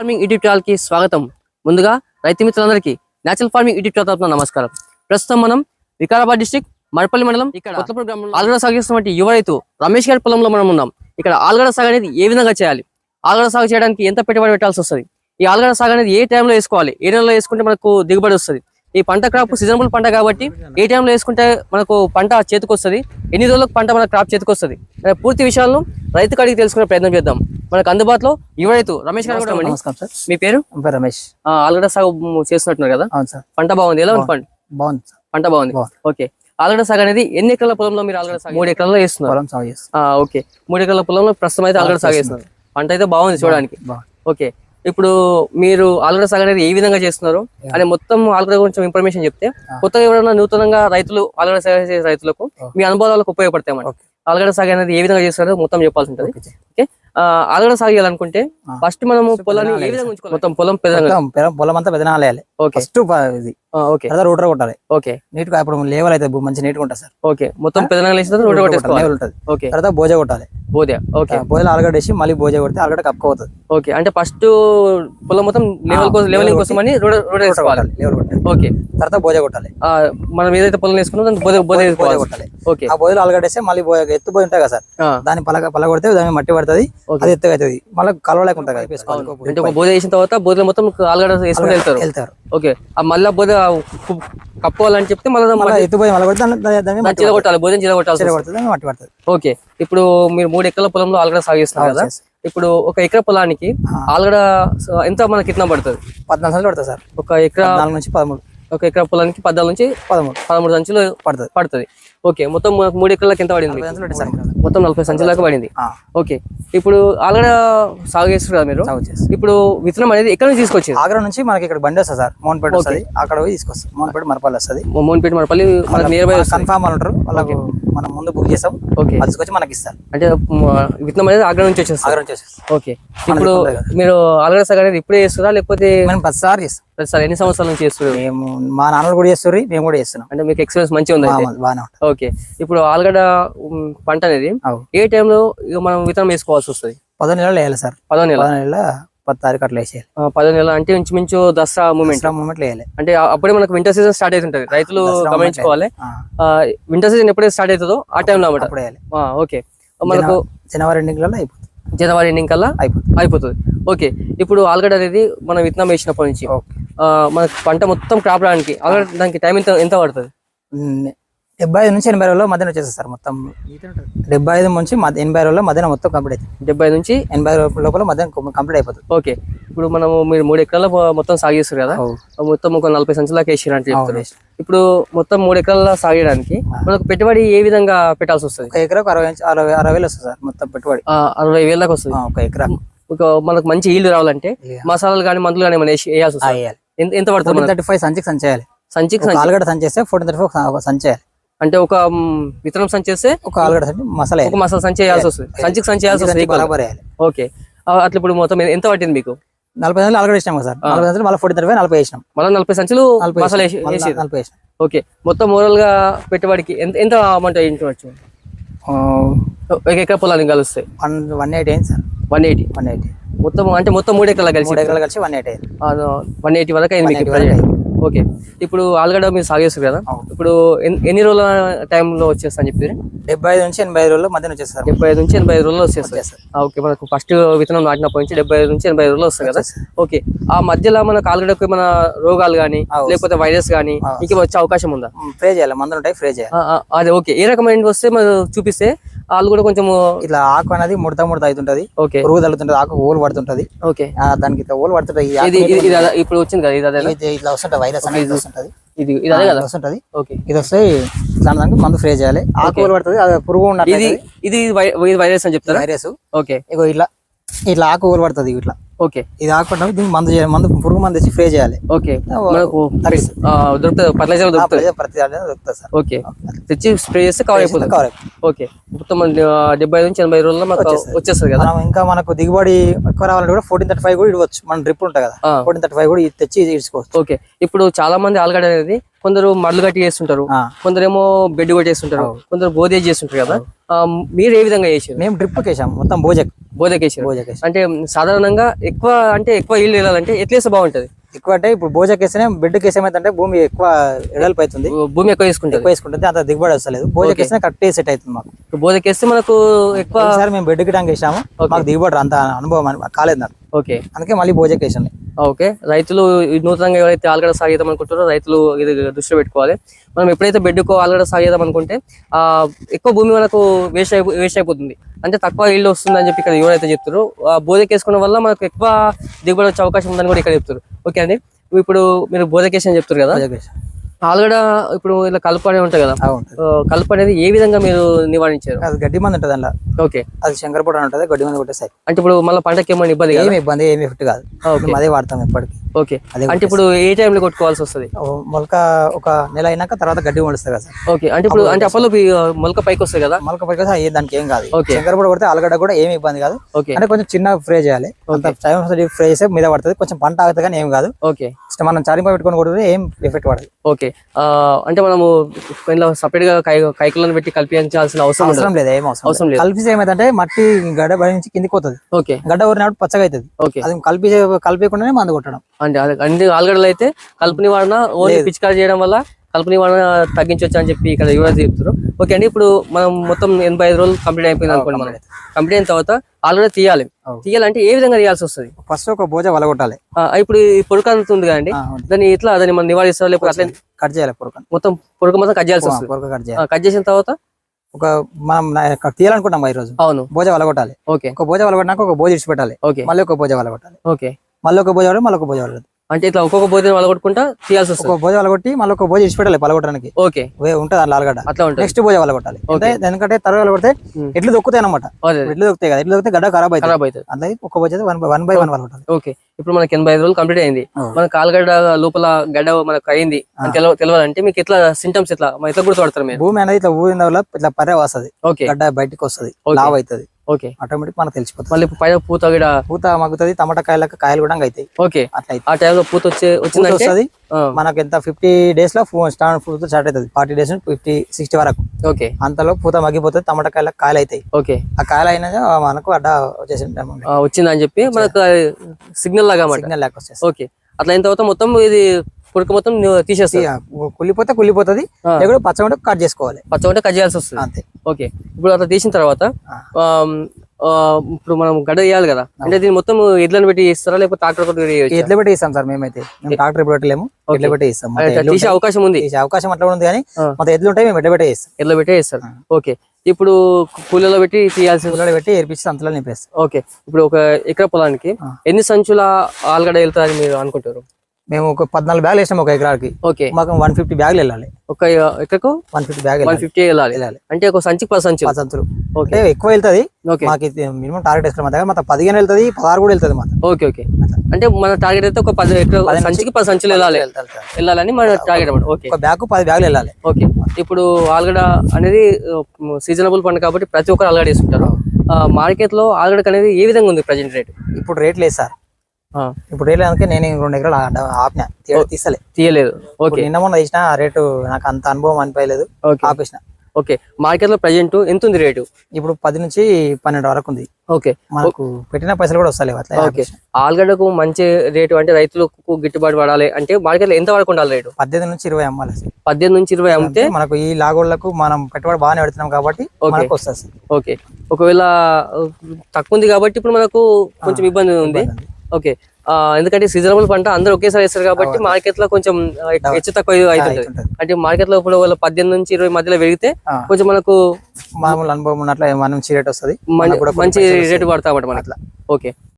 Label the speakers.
Speaker 1: Farming YouTube ఛానల్కి స్వాగతం. ముందుగా రైతు మిత్రులందరికీ నేచురల్ ఫార్మింగ్ యూట్యూబ్ ఛానల్ తరపున నమస్కారం. ప్రస్తుతం మనం వికారాబాద్ డిస్టిక్ మరపల్లి మండలం ఇక్కడ కొత్తపూర్ గ్రామంలో ఆలుగడ సాగు చేస్తున్నటువంటి యువ రైతు రమేష్ గారి పొలంలో మనం ఉన్నాం. ఇక్కడ ఆలుగడ సాగు అనేది ఏ విధంగా చేయాలి? ఆలుగడ సాగు చేయడానికి ఎంత పెట్టుబడి పెట్టాల్సి వస్తుంది? ఈ ఆలుగడ సాగు అనేది ఏ టైంలో వేసుకోవాలి? ఏ నెలలో వేసుకుంటే మనకు దిగుబడి వస్తుంది? ఈ పంట క్రాప్ సీజనబుల్ పంట కాబట్టి ఏ టైంలో వేసుకుంటే మనకు పంట చేతికి వస్తుంది ఎన్ని రోజులకు పంట మన క్రాప్ చేతికి వస్తుంది పూర్తి విషయాలను రైతు కాడికి తెలుసుకునే ప్రయత్నం చేద్దాం. మనకు అందుబాటులో యువ రైతు రమేష్ గారు కూడా.
Speaker 2: నమస్కారం సార్.
Speaker 1: మీ పేరు?
Speaker 2: రమేష్.
Speaker 1: ఆలుగడ్డ సాగు చేస్తున్నట్టున్నారు కదా?
Speaker 2: అవును సార్.
Speaker 1: పంట బాగుంది. ఎలా ఉంది పంట?
Speaker 2: బాగుంది
Speaker 1: పంట బాగుంది. ఓకే. ఆలుగడ్డ సాగు అనేది ఎన్ని ఎకరాల పొలంలో మీరు ఆలుగడ్డ సాగు మూడు ఎకరాల్లో వేస్తున్నారు ఓకే. మూడు ఎకరాల పొలంలో ప్రస్తుతం అయితే ఆలుగడ్డ సాగు చేస్తున్నారు. పంట అయితే బాగుంది చూడడానికి. ఓకే. ఇప్పుడు మీరు ఆలుగడ్డ సాగు అనేది ఏ విధంగా చేస్తున్నారు? అనే మొత్తం ఆలుగడ్డ గురించి ఇన్ఫర్మేషన్ చెప్తే కొత్తగా ఎవరైనా నూతనంగా రైతులు ఆలుగడ్డ సాగు చేసే రైతులకు మీ అనుభవాలకు ఉపయోగపడతాయి. ఆలుగడ్డ సాగు అనేది ఏ విధంగా చేస్తారో మొత్తం చెప్పాల్సి ఉంటుంది.
Speaker 2: ఓకే.
Speaker 1: ఆలుగడ్డ సాగు చేయాలనుకుంటే. ఫస్ట్ మనము పొలాన్ని ఏ విధంగా ఉంచుకోవాలి? మొత్తం పొలం
Speaker 2: పొలం- అంతా పెదనాలు వేయాలి
Speaker 1: ఓకే
Speaker 2: ఫస్ట్ ఇది.
Speaker 1: ఓకే.
Speaker 2: తర్వాత రూటర్ కొట్టాలి.
Speaker 1: ఓకే.
Speaker 2: నీట్గా ఇప్పుడు లేవల్ అయితే మంచి నీట్గా ఉంటుంది సార్.
Speaker 1: ఓకే. మొత్తం వేసిన కొట్టేసుకోవాలి.
Speaker 2: లేవల్ ఉంటుంది.
Speaker 1: ఓకే.
Speaker 2: తర్వాత బోజ కొట్టాలి.
Speaker 1: బోదే ఓకే.
Speaker 2: బోజలు ఆలుగడ్డ వేసి మళ్ళీ బోజ కొడితే ఆలుగడ్డ కప్పుకోతుంది
Speaker 1: ఓకే. అంటే ఫస్ట్ పొలం మొత్తం లెవెల్ కోసం లెవెలింగ్ కోసం అని రోడ్ వేసుకోవాలి.
Speaker 2: లేవల్ కొట్టాలి.
Speaker 1: ఓకే.
Speaker 2: తర్వాత బోజ కొట్టాలి.
Speaker 1: ఆ, మనం ఏదైతే పొలం వేసుకున్నాం దాన్ని
Speaker 2: బోజ
Speaker 1: వేసుకోవాలి.
Speaker 2: కొట్టాలి.
Speaker 1: ఓకే.
Speaker 2: ఆ బోజలు ఆలుగడ్డ వేస్తే మళ్ళీ ఎత్తు పోయి ఉంటాయి కదా సార్. దాన్ని పలక పలక కొడితే దాని మట్టి పడుతుంది. అది ఎత్తుగా అవుతుంది. మళ్ళీ కలవలేకుండా కదా
Speaker 1: బోధ వేసిన తర్వాత బోధలు మొత్తం ఆలుగడ్డ వేసుకుని వెళ్తారు.
Speaker 2: వెళ్తారు.
Speaker 1: ఓకే. ఆ మళ్ళా కు- కప్పుకోవాలని చెప్తే మళ్ళీ కొట్టాలి
Speaker 2: పడుతుంది.
Speaker 1: ఓకే. ఇప్పుడు మీరు మూడు ఎకరాల పొలంలో ఆలుగడ్డ సాగు చేస్తున్నారు కదా. ఇప్పుడు ఒక ఎకరా పొలానికి ఆలుగడ్డ స- ఎంత మనకి ఎట్లా పడుతుంది?
Speaker 2: పద్నాలుగు సంచులు పడుతుంది సార్.
Speaker 1: ఒక ఎకరా
Speaker 2: నుంచి పదమూడు.
Speaker 1: ఒక ఎకరా పొలానికి పద్నాలుగు నుంచి
Speaker 2: పదమూడు.
Speaker 1: పదమూడు సంచులు
Speaker 2: పడుతుంది
Speaker 1: పడుతుంది. ఓకే మొత్తం మూడు ఎకరాలకు ఎంత పడింది?
Speaker 2: సంచులు సార్.
Speaker 1: మొత్తం నలభై సంచులకు పడింది?
Speaker 2: ఆ,
Speaker 1: ఓకే ఇప్పుడు ఆల్రెడీ సాగు చేస్తారు కదా మీరు? ఇప్పుడు విత్తనం అనేది ఎక్కడ నుంచి తీసుకొచ్చింది
Speaker 2: ఆగ్రా నుంచి మనకి ఇక్కడ బండి వస్తుంది సార్ మోహన్పేట వస్తుంది. అక్కడ పోయి తీసుకొస్తాం మోహన్పేట మరపల్లి వస్తుంది.
Speaker 1: మోహన్పేట మరపల్లి మనకి నియర్ బై
Speaker 2: కన్ఫామ్ వాళ్ళు ఉంటారు. వాళ్ళకు మనం ముందు బుక్ చేస్తాం.
Speaker 1: ఓకే.
Speaker 2: తీసుకొచ్చి మనకి ఇస్తారు.
Speaker 1: అంటే విత్తనం అనేది ఆగ్రా నుంచి వచ్చేస్తుంది.
Speaker 2: ఆగ్రా నుంచి
Speaker 1: ఓకే. ఇప్పుడు మీరు ఆల్రెడీ సాగు అనేది ఇప్పుడే చేస్తారా లేకపోతే
Speaker 2: మేము పదిసారి చేస్తాం.
Speaker 1: ప్రతిసారి ఎన్ని సంవత్సరాల నుంచి చేస్తారు
Speaker 2: మేము మా నాన్నలు కూడా చేస్తారు మేము కూడా చేస్తున్నాం.
Speaker 1: అంటే మీకు ఎక్స్పీరియన్స్ మంచిగా ఉంది అయితే.
Speaker 2: బా- బాగానే ఉంటుంది
Speaker 1: ఓకే. ఇప్పుడు ఆలుగడ్డ పంట అనేది ఏ టైంలో మనం విత్తనం వేసుకోవాల్సి వస్తుంది?
Speaker 2: పదో నెలలు వేయాలి సార్.
Speaker 1: పదో నెల.
Speaker 2: పదో నెలల పది తారీఖు అట్లా వేసేయాలి
Speaker 1: పదో నెల అంటే ఇంచుమించు దసరా మూమెంట్.
Speaker 2: మూమెంట్లో వేయాలి.
Speaker 1: అంటే అప్పుడే మనకు వింటర్ సీజన్ స్టార్ట్ అవుతుంటది. రైతులు గమనించుకోవాలి. వింటర్ సీజన్ ఎప్పుడైతే స్టార్ట్ అవుతుందో ఆ టైంలో అన్నమాట. ఓకే. మనకు
Speaker 2: జనవరి ఎండింగ్లలో అయిపోతుంది.
Speaker 1: జనవరి ఎండింగ్ కల్లా
Speaker 2: అయిపోతుంది.
Speaker 1: అయిపోతుంది. ఓకే. ఇప్పుడు ఆలుగడ్డ అనేది మనం విత్తనం వేసినప్పటి నుంచి మనకు పంట మొత్తం క్రాప్ రావడానికి ఆలుగడ్డ దానికి టైం ఎంత ఎంత పడుతుంది?
Speaker 2: డెబ్బై ఐదు నుంచి ఎనభై రోజుల్లో మధ్యన వచ్చేస్తుంది సార్ మొత్తం. డెబ్బై ఐదు నుంచి ఎనభై రోజుల్లో మధ్యన మొత్తం కంప్లీట్ అవుతుంది
Speaker 1: డెబ్బై నుంచి
Speaker 2: ఎనభై లోపల మధ్యాహ్నం కంప్లీట్ అయిపోతుంది.
Speaker 1: ఓకే. ఇప్పుడు మనము మీరు మూడు ఎకరాల మొత్తం సాగు చేస్తారు కదా. మొత్తం ఒక నలభై సంచులకు వేసారు అంటే చెప్తారు
Speaker 2: వేసాం.
Speaker 1: ఇప్పుడు మొత్తం మూడు ఎకరాల సాగడానికి మనకు పెట్టుబడి ఏ విధంగా పెట్టాల్సి వస్తుంది?
Speaker 2: ఒక ఎకరాకు అరవై అరవై అరవై వేలు వస్తుంది సార్ మొత్తం పెట్టుబడి.
Speaker 1: ఆ, అరవై వేల దాకా వస్తుంది?
Speaker 2: ఒక ఎకరా
Speaker 1: ఒక మనకు మంచి ఈల్డ్ రావాలంటే మసాలాలు కానీ మందులు కానీ మనం వేయాల్సి వస్తుంది?
Speaker 2: వేయాలి.
Speaker 1: ఎంత పడుతుంది?
Speaker 2: థర్టీ ఫైవ్ సంచికి సంచేయాలి.
Speaker 1: సంచికి
Speaker 2: ఆలుగడ్డ సంచి వేస్తే ఫోర్టీన్ థర్టీ ఫైవ్ సంచేయాలి.
Speaker 1: అంటే ఒక విత్తనం సంచి చేస్తే
Speaker 2: ఒక ఆలుగడ్డ సంచి మసాలా
Speaker 1: ఒక మసాలా సంచి వేయాల్సి వస్తుంది సంచికి సంచి వేయాల్సి వస్తుంది ఓకే. అట్లా ఇప్పుడు మొత్తం ఎంత పట్టింది మీకు?
Speaker 2: నలభై సంచులు ఆలుగడ్డ వేసినాం సార్. నలభై సంచులు మళ్ళీ థర్టీ ఫైవ్ నలభై వేసినాం.
Speaker 1: మళ్ళీ నలభై సంచులు
Speaker 2: నలభై
Speaker 1: మసాలా. వేసి
Speaker 2: నలభై వేసినాం.
Speaker 1: ఓకే. మొత్తం ఓవరాల్గా పెట్టుబడికి ఎంత ఎంత అమౌంట్ అయ్యించవచ్చు ఎకరా పొలానికి కలిస్తే
Speaker 2: వన్ వన్ ఎయిటీ అయింది sir.
Speaker 1: One eighty?
Speaker 2: One eighty.
Speaker 1: మొత్తం అంటే మొత్తం మూడు ఎకరాలు కలిసి
Speaker 2: మూడు ఎకరాలు కలిసి వన్ ఎయిటీ అయింది.
Speaker 1: వన్ ఎయిటీ వరకు అయింది. మీకు
Speaker 2: 180 వరకు
Speaker 1: present. ఓకే. ఇప్పుడు ఆలుగడ్డ మీరు సాగేస్తారు కదా?
Speaker 2: అవును.
Speaker 1: ఇప్పుడు ఎన్- ఎన్ని రోజుల టైంలో వచ్చేస్తా అని చెప్పారు
Speaker 2: డెబ్బై ఐదు నుంచి ఎనభై ఐదు రోజుల్లో మధ్యన వచ్చేస్తారు.
Speaker 1: డెబ్బై ఐదు నుంచి ఎనభై ఐదు రోజులు
Speaker 2: వచ్చేస్తారు.
Speaker 1: ఓకే. మనకు ఫస్ట్ విత్తనం నాటినప్పటి నుంచి డెబ్బై ఐదు నుంచి ఎనభై ఐదు రోజులు వస్తాయి కదా? ఓకే. ఆ మధ్యలో మనకు ఆలుగడ్డకు ఏమైనా రోగాలు కానీ. లేకపోతే వైరస్ కానీ
Speaker 2: ఆ,
Speaker 1: ఇంక వచ్చే అవకాశం ఉందా?
Speaker 2: ఫ్రై చేయాలి. మందులు ఉంటాయి ఫ్రై చేయాలి.
Speaker 1: అదే ఓకే. ఏ రకమైన వస్తే మనం చూపిస్తే వాళ్ళు కూడా కొంచెం
Speaker 2: ఇట్లా ఆకు అనేది ముడత ముడత అవుతుంటది.
Speaker 1: ఓకే.
Speaker 2: పురుగు తగ్గుతుంటది ఆకు ఓలు పడుతుంటది.
Speaker 1: ఓకే.
Speaker 2: దానికి ఇట్లా ఓలు పడుతుంటది
Speaker 1: ఇప్పుడు వచ్చింది కదా ఇది
Speaker 2: ఇట్లా వస్తుంటది వైరస్ అనేది వస్తుంటది.
Speaker 1: ఇది ఇది అదే కదా?
Speaker 2: వస్తుంటది.
Speaker 1: ఓకే.
Speaker 2: ఇది వస్తే ఇట్లా దానికి మందు ఫ్రై చేయాలి. ఆకు ఓలు పడుతుంది అది పురుగు
Speaker 1: ఇది
Speaker 2: ఉన్నట్లయితే
Speaker 1: ఇది ఇది వైరస్ అని చెప్తారా?
Speaker 2: వైరస్.
Speaker 1: ఓకే.
Speaker 2: ఇగో ఇట్లా ఇట్లా ఆకు ఓలు పడుతుంది ఇట్లా.
Speaker 1: ఓకే.
Speaker 2: ఇది ఆకుండా దీనికి మందు చేయాలి. మందు పురుగు మందు తెచ్చి ఫ్రై చేయాలి.
Speaker 1: ఓకే. దొరుకుతుంది. ఫర్టిలైజర్ దొరుకుతుంది
Speaker 2: ప్రతి- దొరుకుతుంది సార్.
Speaker 1: ఓకే. తెచ్చి స్ప్రే చేస్తే కవర్ అయిపోతుంది.
Speaker 2: కవర్.
Speaker 1: ఓకే. మొత్తం డెబ్బై నుంచి ఎనభై రోజుల్లో మనకు వచ్చేస్తుంది. కదా?
Speaker 2: ఇంకా మనకు దిగుబడి ఎక్కువ రావాలంటే కూడా ఫోర్టీన్ థర్టీ ఫైవ్ కూడా ఇవ్వచ్చు. మన డ్రిప్ ఉంటుంది కదా. ఫోర్టీన్ థర్టీ ఫైవ్ కూడా తెచ్చి ఇచ్చుకోవచ్చు.
Speaker 1: ఓకే. ఇప్పుడు చాలా మంది ఆలుగడ్డ అనేది కొందరు మరలు కట్టి చేస్తుంటారు. కొందరేమో బెడ్ కొట్టేస్తుంటారు కొందరు బోధేజ్ చేస్తుంటారు కదా. మీరు ఏ విధంగా చేసారు
Speaker 2: మేము డ్రిప్ వేసాం మొత్తం భోజక్ భోజక్ వేసాం
Speaker 1: అంటే సాధారణంగా ఎక్కువ అంటే ఎక్కువ ఇల్లు వెళ్ళాలంటే ఎట్లేస్తే బాగుంటది?
Speaker 2: ఎక్కువ అంటే ఇప్పుడు భోజక్ వేస్తేనే బెడ్ కేసు ఏమైందంటే భూమి ఎక్కువ ఎడల్పు అవుతుంది.
Speaker 1: భూమి ఎక్కువ తీసుకుంటది
Speaker 2: ఎక్కువ వేసుకుంటుంది. అంత దిగుబడి వస్తలేదు. భోజక్ వేస్తేనే కరెక్ట్ సెట్ అవుతుంది మాకు.
Speaker 1: ఇప్పుడు బోధకేస్తే మనకు ఎక్కువ
Speaker 2: ఒకసారి మేము బెడ్ గిటాంగ్ వేసాము. మాకు దిగుబడి అంత అనుభవం అని- కాలేదు నాకు
Speaker 1: ఓకే.
Speaker 2: అందుకే మళ్ళీ భోజక్ వేసాం
Speaker 1: ఓకే. రైతులు నూతనంగా ఎవరైతే ఆలుగడ సాగు చేద్దాం అనుకుంటారో రైతులు ఇది దృష్టిలో పెట్టుకోవాలి. మనం ఎప్పుడైతే బెడ్కు ఆలుగడ సాగు చేద్దాం అనుకుంటే ఎక్కువ భూమి మనకు వేస్ట్ అయిపో వేస్ట్ అయిపోతుంది. అంటే తక్కువ ఇల్లు వస్తుందని చెప్పి ఇక్కడ ఎవరైతే చెప్తారు ఆ బోధకేసుకోవడం వల్ల మనకు ఎక్కువ దిగుబడి వచ్చే అవకాశం ఉందని కూడా ఇక్కడ చెప్తారు ఓకే అండి. ఇప్పుడు మీరు బోధకేసి అని చెప్తారు కదా? ఆలుగడ ఇప్పుడు ఇలా కలుపు అనేది ఉంటుంది కదా? కలుపు అనేది ఏ విధంగా మీరు నివారించారు?
Speaker 2: అది గడ్డి మంది ఉంటుంది అందులో.
Speaker 1: ఓకే.
Speaker 2: అది శంకరపూట ఉంటుంది గడ్డి మంది కొట్టేసాయి
Speaker 1: అంటే ఇప్పుడు మళ్ళీ పంటకి ఏమైనా ఇబ్బంది
Speaker 2: ఏమి ఇబ్బంది ఏమి ఎఫెక్ట్ కాదు. అదే వాడతాం ఎప్పటికి.
Speaker 1: ఓకే. అంటే ఇప్పుడు ఏ టైంలో కొట్టుకోవాల్సి వస్తుంది?
Speaker 2: మొలక ఒక నెల అయినాక తర్వాత గడ్డి మొలుస్తుంది కదా
Speaker 1: ఓకే. అంటే ఇప్పుడు అంటే అప్పలో మొలక పైకి వస్తాయి కదా?
Speaker 2: మొలక పైకి వస్తే దానికి ఏం కాదు.
Speaker 1: ఓకే.
Speaker 2: శంకరపూట కొడితే ఆలుగడ్డ కూడా ఏమి ఇబ్బంది కాదు.
Speaker 1: ఓకే.
Speaker 2: అంటే కొంచెం చిన్న ఫ్రై చేయాలి. ఫ్రై చేస్తే మీద పడుతుంది. కొంచెం పంట ఆగుతుంది కానీ ఏం కాదు.
Speaker 1: ఓకే.
Speaker 2: మనం చారింప పెట్టుకొని కొడితే ఏం ఎఫెక్ట్ పడదు.
Speaker 1: ఓకే. అంటే మనము సపరేట్గా కైకులను పెట్టి కల్పించాల్సిన అవసరం
Speaker 2: అవసరం లేదు ఏం అవసరం
Speaker 1: అవసరం
Speaker 2: లేదు.
Speaker 1: లేదు.
Speaker 2: కలిపి ఏమైందంటే మట్టి గడ్డ నుంచి కిందికి పోతుంది.
Speaker 1: ఓకే.
Speaker 2: గడ్డ ఊరినప్పుడు పచ్చగా అవుతుంది.
Speaker 1: ఓకే.
Speaker 2: అది కలిపి కలిపకుండానే మందు కొట్టడం.
Speaker 1: అంటే అన్ని ఆలుగడలు అయితే కలుపు నివారణ ఓన్లీ పిచికారి చేయడం వల్ల కలుపు నివారణ తగ్గించవచ్చు అని చెప్పి ఇక్కడ యువరాజ్ చెప్తారు ఓకే అండి ఇప్పుడు మనం మొత్తం ఎనభై ఐదు రోజులు కంప్లీట్ అయిపోయింది అనుకోండి మనం. కంప్లీట్ అయిన తర్వాత ఆల్రెడీ తీయాలి. తీయాలంటే ఏ విధంగా తీయాల్సి వస్తుంది?
Speaker 2: ఫస్ట్ ఒక బోజ వలగొట్టాలి.
Speaker 1: ఇప్పుడు ఈ పొడుక అంత ఉంది కదండి. దాన్ని ఇట్లా దాన్ని మనం నివారిస్తారు లేకపోతే అట్లా
Speaker 2: కట్ చేయాలి పొరకను
Speaker 1: మొత్తం పొడుక మొత్తం కట్ చేయాల్సి వస్తుంది.
Speaker 2: కట్ చేయాలి.
Speaker 1: కట్ చేసిన తర్వాత?
Speaker 2: ఒక మనం తీయాలనుకుంటాం ఈ రోజు
Speaker 1: అవును.
Speaker 2: బోజ వలగొట్టాలి.
Speaker 1: ఓకే.
Speaker 2: ఒక బోజ వలగొట్టినాక ఒక బోజ ఇడిచిపెట్టాలి.
Speaker 1: ఓకే.
Speaker 2: మళ్ళీ ఒక బోజ వలగొట్టాలి.
Speaker 1: ఓకే.
Speaker 2: మళ్ళీ ఒక బోజ వలగొట్టి మళ్ళీ ఒక బోజ వలగొట్టాలి
Speaker 1: అంటే ఇట్లా ఒక్కొక్క బోధన వలగొట్టుకుంటా తీయాల్సి వస్తుంది.
Speaker 2: ఒక బోజ వలగొట్టి మళ్ళీ ఒక బోజ ఇడిచిపెట్టాలి పలగొట్టడానికి.
Speaker 1: ఓకే.
Speaker 2: ఉంటుంది అలా ఆలుగడ్డ
Speaker 1: అట్లా ఉంటుంది.
Speaker 2: నెక్స్ట్ బోజ వలగొట్టాలి. అంటే ఎందుకంటే తర్వాత వలగొడితే. ఎట్లు దొక్కుతాయి అనమాట. ఎట్లు దొక్కుతాయి కదా. ఎట్లు దొక్కితే గడ్డ ఖరాబ్ అవుతుంది.
Speaker 1: ఖరాబ్ అవుతుంది.
Speaker 2: అందుకే ఒక బోజ one by one by one వలగొట్టాలి.
Speaker 1: Okay. ఇప్పుడు మనకి ఎనభై ఐదు రోజులు కంప్లీట్ అయింది. మన కాలుగడ్డ లోపల గడ్డ మనకు అయింది. అని తెలవ తెలియాలంటే మీకు ఎట్లా సింటమ్స్ ఎట్లా? మన ఎట్లా గుర్తుపడతారు
Speaker 2: భూమి అనేది ఇట్లా ఊరిన వల్ల ఇట్లా వస్తుంది.
Speaker 1: ఓకే.
Speaker 2: గడ్డ బయటికి వస్తుంది. లావ్ అవుతుంది.
Speaker 1: ఓకే.
Speaker 2: ఆటోమేటిక్ మనకు తెలిసిపోతుంది.
Speaker 1: మళ్ళీ పైన పూత గిడ.
Speaker 2: పూత మగ్గుతుంది టమాటా కాయలకు కాయలు కూడా అవుతాయి
Speaker 1: ఓకే.
Speaker 2: అట్లా అయితే
Speaker 1: ఆ టైంలో పూత వచ్చే ఆ,
Speaker 2: మనకు ఎంత ఫిఫ్టీ డేస్లో స్టార్ట్ పూత స్టార్ట్ అవుతుంది ఫార్టీ డేస్ ఫిఫ్టీ సిక్స్టీ వరకు.
Speaker 1: ఓకే.
Speaker 2: అంతలో పూత మగ్గిపోతుంది టమాటా కాయలకు కాయలు అవుతాయి
Speaker 1: ఓకే.
Speaker 2: ఆ కాయలు అయినా మనకు అడ్డ వచ్చేసి
Speaker 1: ఆ, వచ్చిందని చెప్పి మనకు సిగ్నల్ లాగా
Speaker 2: సిగ్నల్ లేక వచ్చేసి
Speaker 1: ఓకే. అట్లా అయిన తర్వాత మొత్తం ఇది పుడక మొత్తం తీసేస్తుంది
Speaker 2: కుళ్ళిపోతే కుళ్ళిపోతుంది.
Speaker 1: ఆ.
Speaker 2: లేకపోతే పచ్చ ఉంటే కట్ చేసుకోవాలి.
Speaker 1: పచ్చ ఉంటే కట్ చేయాల్సి వస్తుంది.
Speaker 2: అంతే.
Speaker 1: ఓకే. ఇప్పుడు అట్లా తీసిన తర్వాత ఇప్పుడు మనం గడ్డ వేయాలి కదా. అంటే దీన్ని మొత్తం ఎడ్లను పెట్టి ఇస్తారా లేకపోతే ట్రాక్టర్?
Speaker 2: ఎట్ల పెట్టి ఇస్తాం సార్ మేమైతే. మేము ట్రాక్టర్ పెట్టలేము. ఎట్ల పెట్టి ఇస్తాం ఎడ్లు
Speaker 1: తీసే అవకాశం ఉంది.
Speaker 2: అవకాశం అట్లా ఉంది కానీ. మొత్తం ఎడ్లు ఉంటాయి మేము ఎడ్ల పెట్టే ఇస్తాం
Speaker 1: ఎడ్ల పెట్టే ఇస్తారు ఓకే. ఇప్పుడు కూలీలో పెట్టి తీయాల్సి
Speaker 2: పిల్లలు పెట్టి ఏర్పించి అంతలో నింపేస్తాం.
Speaker 1: ఓకే. ఇప్పుడు ఒక ఎకర పొలానికి. ఎన్ని సంచుల ఆలుగడ్డ వెళ్తారని మీరు అనుకుంటారు?
Speaker 2: మేము ఒక పద్నాలుగు బ్యాగులు వేసినాం ఒక ఎకరాకి.
Speaker 1: ఓకే.
Speaker 2: మాకు వన్ ఫిఫ్టీ బ్యాగులు వెళ్ళాలి.
Speaker 1: ఒక ఎకరకు
Speaker 2: one fifty bag
Speaker 1: one fifty వెళ్ళాలి.
Speaker 2: వెళ్ళాలి.
Speaker 1: అంటే ఒక సంచికి పది సంచులు.
Speaker 2: పది సంచులు.
Speaker 1: ఓకే.
Speaker 2: ఎక్కువ వెళ్తుంది.
Speaker 1: ఓకే.
Speaker 2: మాకు మినిమం టార్గెట్ వేసుకున్నాం మా దగ్గర మొత్తం పదిహేను వెళ్తుంది పదహారు కూడా వెళ్తుంది మాకు.
Speaker 1: Okay okay. అంటే మన టార్గెట్ అయితే ఒక పది సంచికి పది సంచులు వెళ్ళాలి. వెళ్ళాలని మన టార్గెట్ ఓకే
Speaker 2: ఒక బ్యాగ్ పది బ్యాగులు వెళ్ళాలి.
Speaker 1: ఓకే. ఇప్పుడు ఆలుగడ్డ అనేది సీజనబుల్ పంట కాబట్టి ప్రతి ఒక్కరు ఆలుగడ్డ వేసుకుంటారు. మార్కెట్లో ఆలుగడ్డ అనేది ఏ విధంగా ఉంది ప్రజెంట్ రేట్?
Speaker 2: ఇప్పుడు రేట్ లేదు సార్. ఇప్పుడు రేట్ అందుకే నేను రెండు ఎకరాలు ఆపిన. తీ- తీస్తలే.
Speaker 1: తీయలేదు. ఓకే.
Speaker 2: నిన్న మొన్న తీసిన రేటు నాకు అంత అనుభవం అనిపించలేదు. ఆపేసిన.
Speaker 1: ఓకే. మార్కెట్లో ప్రజెంట్ ఎంత ఉంది రేటు?
Speaker 2: ఇప్పుడు పది నుంచి పన్నెండు వరకు ఉంది.
Speaker 1: ఓకే.
Speaker 2: మనకు పెట్టిన పైసలు కూడా వస్తలేవు అట్లా
Speaker 1: ఓకే. ఆలుగడ్డకు మంచి రేటు అంటే రైతులకు గిట్టుబాటు పడాలి అంటే మార్కెట్లో ఎంత వరకు ఉండాలి రేటు?
Speaker 2: పద్దెనిమిది నుంచి ఇరవై అమ్మాలి.
Speaker 1: పద్దెనిమిది నుంచి ఇరవై అమ్మితే?
Speaker 2: మనకు ఈ లాగోళ్ళకు మనం పెట్టుబడి బాగానే పెడుతున్నాం కాబట్టి. మనకు వస్తుంది.
Speaker 1: ఓకే. ఒకవేళ తక్కువ ఉంది కాబట్టి ఇప్పుడు మనకు కొంచెం ఇబ్బంది ఉంది. ఓకే. ఎందుకంటే సీజనబుల్ పంట అందరూ ఒకేసారి వేస్తారు కాబట్టి మార్కెట్లో కొంచెం హెచ్చు తక్కువ అవుతుంటది. అంటే మార్కెట్లో ఇప్పుడు వాళ్ళ పద్దెనిమిది నుంచి ఇరవై మధ్యలో పెరిగితే. కొంచెం మనకు
Speaker 2: మామూలు అనుభవం ఉన్నట్లు మనం రేట్ వస్తుంది.
Speaker 1: మంచి రేటు పడతా అన్నమాట ఓకే.